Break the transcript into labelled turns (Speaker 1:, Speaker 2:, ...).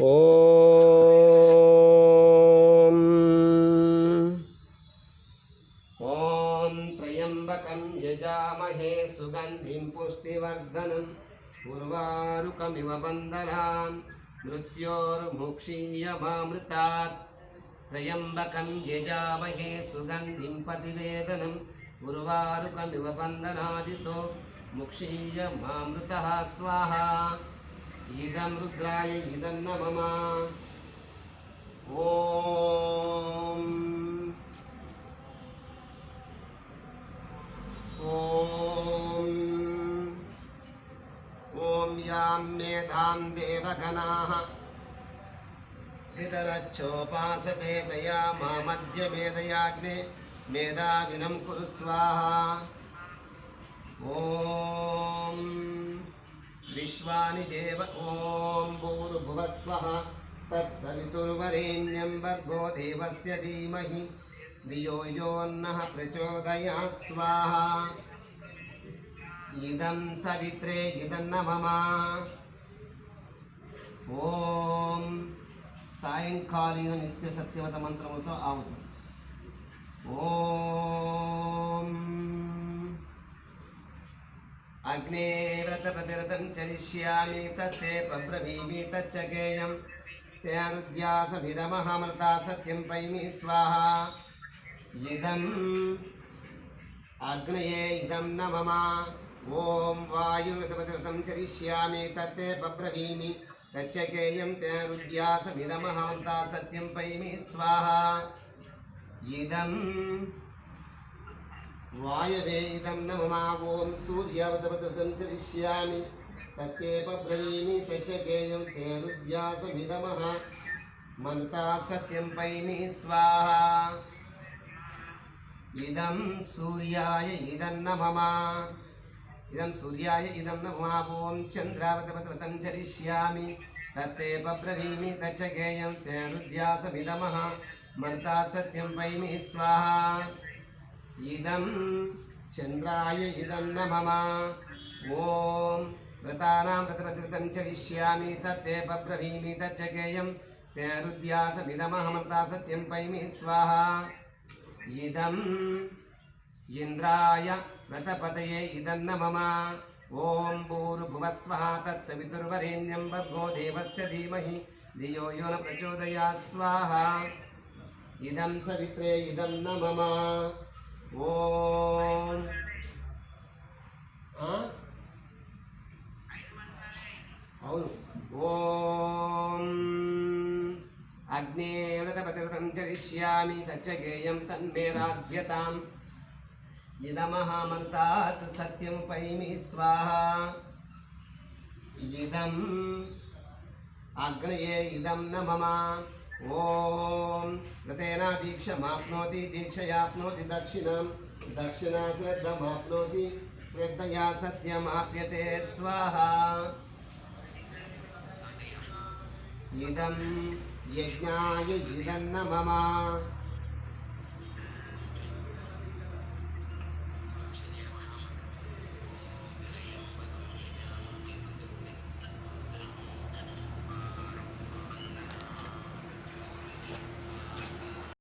Speaker 1: ॐ ॐ त्र्यम्बकं यजामहे सुगन्धिं पुष्टिवर्धनम् उर्वारुकमिव बन्धनान् मृत्योर्मुक्षीयमामृतात् त्र्यम्बकं यजामहे सुगन्धिं पतिवेदनम् उर्वारुकमिव बन्धनादितो मुक्षीयमामृतः स्वाहा ఇదం రుద్రాయ ఇదం నమ ఓం ఓం ఓం యాం మేధాం దేవగణా పితరచ్చోపాసతే దయా మా మధ్య మేధయాగ్నే మేధావినం కురు స్వాహ ఓం विश्वानि देव ॐ भूर्भुवस्वः तत्सवितुर्वरेण्यं भर्गो देवस्य धीमहि धियो यो नः प्रचोदयात् स्वाहा इदं सवित्रे इदं न मम ఓం సాయంకాలీన నిత్య సత్యవత మంత్రములతో ఆవుతుంది ఓం అగ్నేవ్రత ప్రతిరతం చరిష్యామి తత్తే పబ్రవీమి తచ్చగేయం తే అనుధ్యాసమిదమహమృతా సత్యం పైమి స్వాహ ఇదం అగ్నయే ఇదం న మమ ఓం వాయువ్రతపతిరతం చరిష్యామి తత్తే పబ్రవీమి తచ్చకేయం తేరుద్యాసమిదమహమంతా సత్యం పైమి స్వాహ ఇదం వాయవే ఇదం న మమ ఓం సూర్యవతపతిరతం చరిష్యామి తత్తే పబ్రవీమి తచ్చకేయం తేరుద్యాసమిదమహ మంతా సత్యం పైమి స్వాహ ఇదం సూర్యాయ ఇదం న ఇదం సూర్యాయ ఇదం న మమ ఓం చంద్రావతపతవతం చరిష్యామి తత్తే బ్రవీమి తచ్చగేయం తేరుద్యాసమిదమః మంతా సత్యం పైమి స్వాహ ఇదం చంద్రాయ ఇదం న ఓం వ్రతానాం వ్రతపతివ్రతం చరిష్యామి తత్తే బ్రవీమి తచ్చకేయం తే రుద్యాసమిదమహమంతా సత్యం పైమి స్వాహ ఇదం ఇంద్రాయ వ్రతపతయే ఇదం మమ ఓం భూర్భువస్వః తత్సవితుర్వరేణ్యం భర్గో దేవస్య ధీమహి ధియో యో న ప్రచోదయా స్వాహ ఇదం సవిత్రే ఇదం న ఓం. అవును. ఓం. అగ్నేవ్రతపతిరతం చరిష్యామి తచ్చగేయం తన్మే రాజ్యతాం. ఇదమహామంతాత్ సత్యం పైమి స్వాహ. ఇదం. అగ్నయే ఇదం న మమ ఓం వ్రతేనా దీక్షమాప్నోతి దీక్షయాప్నోతి దక్షిణం. దక్షిణా శ్రద్ధమాప్నోతి శ్రద్ధయా సత్యమాప్యతే స్వాహ. ఇదం యజ్ఞాయ ఇదన్న మమ